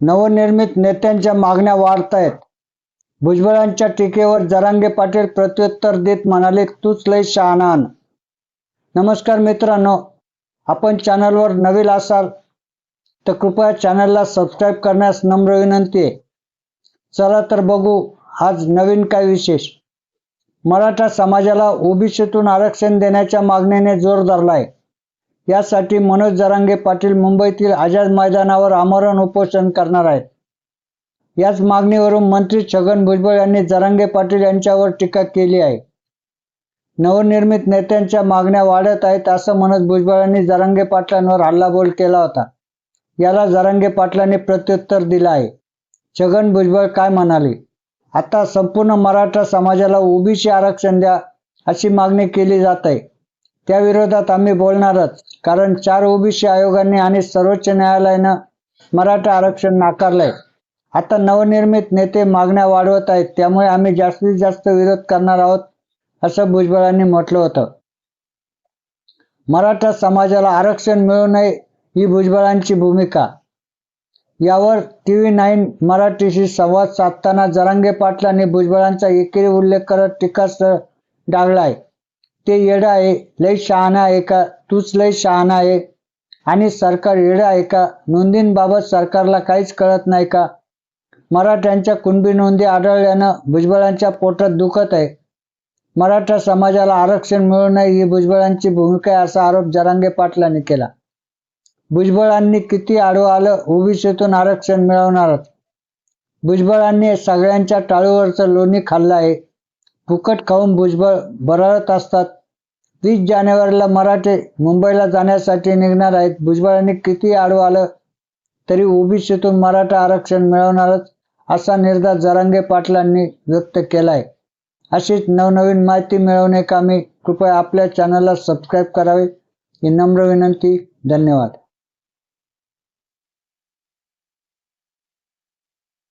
नवनिर्मित नेत्यांच्या मागण्या वाढत आहेत भुजबळांच्या टीकेवर जरांगे पाटील प्रत्युत्तर देत म्हणाले तूच लय शहाणान नमस्कार मित्रांनो आपण चॅनलवर नवीन असाल तर कृपया चॅनलला सबस्क्राईब करण्यास नम्र विनंती आहे. चला तर बघू आज नवीन काय विशेष. मराठा समाजाला ओबीसीतून आरक्षण देण्याच्या मागणीने जोर आहे यासाठी मनोज जरांगे पाटील मुंबईतील आझाद मैदानावर आमरण उपोषण करणार आहेत. याच मागणीवरून मंत्री छगन भुजबळ यांनी जरांगे पाटील यांच्यावर टीका केली आहे. नवनिर्मित नेत्यांच्या मागण्या वाढत आहेत असं म्हणत भुजबळांनी जरांगे पाटलांवर हल्लाबोल केला होता. याला जरांगे पाटलांनी प्रत्युत्तर दिलं आहे. छगन भुजबळ काय म्हणाले? आता संपूर्ण मराठा समाजाला ओबीसी आरक्षण द्या अशी मागणी केली जात आहे. त्या विरोधात आम्ही बोलणारच. कारण चार ओबीसी आयोगाने आणि सर्वोच्च न्यायालयानं मराठा आरक्षण नाकारलंय. आता नवनिर्मित नेते मागण्या वाढवत आहेत. त्यामुळे आम्ही जास्तीत जास्त विरोध करणार आहोत असं भुजबळांनी म्हटलं होतं. मराठा समाजाला आरक्षण मिळू नये ही भुजबळांची भूमिका. यावर टी व्ही नाईन मराठीशी संवाद साधताना जरांगे पाटलांनी भुजबळांचा एकेरी उल्लेख करत टीकास्त्र डागलाय. ते येडं आहे लय शहाणा आहे का? तूच लय शहाणा आहे. आणि सरकार येडं आहे का? नोंदींबाबत सरकारला काहीच कळत नाही का? मराठ्यांच्या कुणबी नोंदी आढळल्यानं भुजबळांच्या पोटात दुखत आहे. मराठा समाजाला आरक्षण मिळू नये ही भुजबळांची भूमिका आहे असा आरोप जरांगे पाटलांनी केला. भुजबळांनी किती आडवं आलं ओबीसीतून आरक्षण मिळवणारच. भुजबळांनी सगळ्यांच्या टाळूवरचं लोणी खाल्लं आहे. फुकट खाऊन भुजबळ बरळत असतात. वीस जानेवारीला मराठे मुंबईला जाण्यासाठी निघणार आहेत. भुजबळांनी किती आडवं आलं तरी ओबीसीतून मराठा आरक्षण मिळवणारच असा निर्धार जरांगे पाटलांनी व्यक्त केलाय. अशीच नवनवीन माहिती मिळवणे कामी कृपया आपल्या चॅनलला सबस्क्राईब करावे. ही नम्र विनंती. धन्यवाद.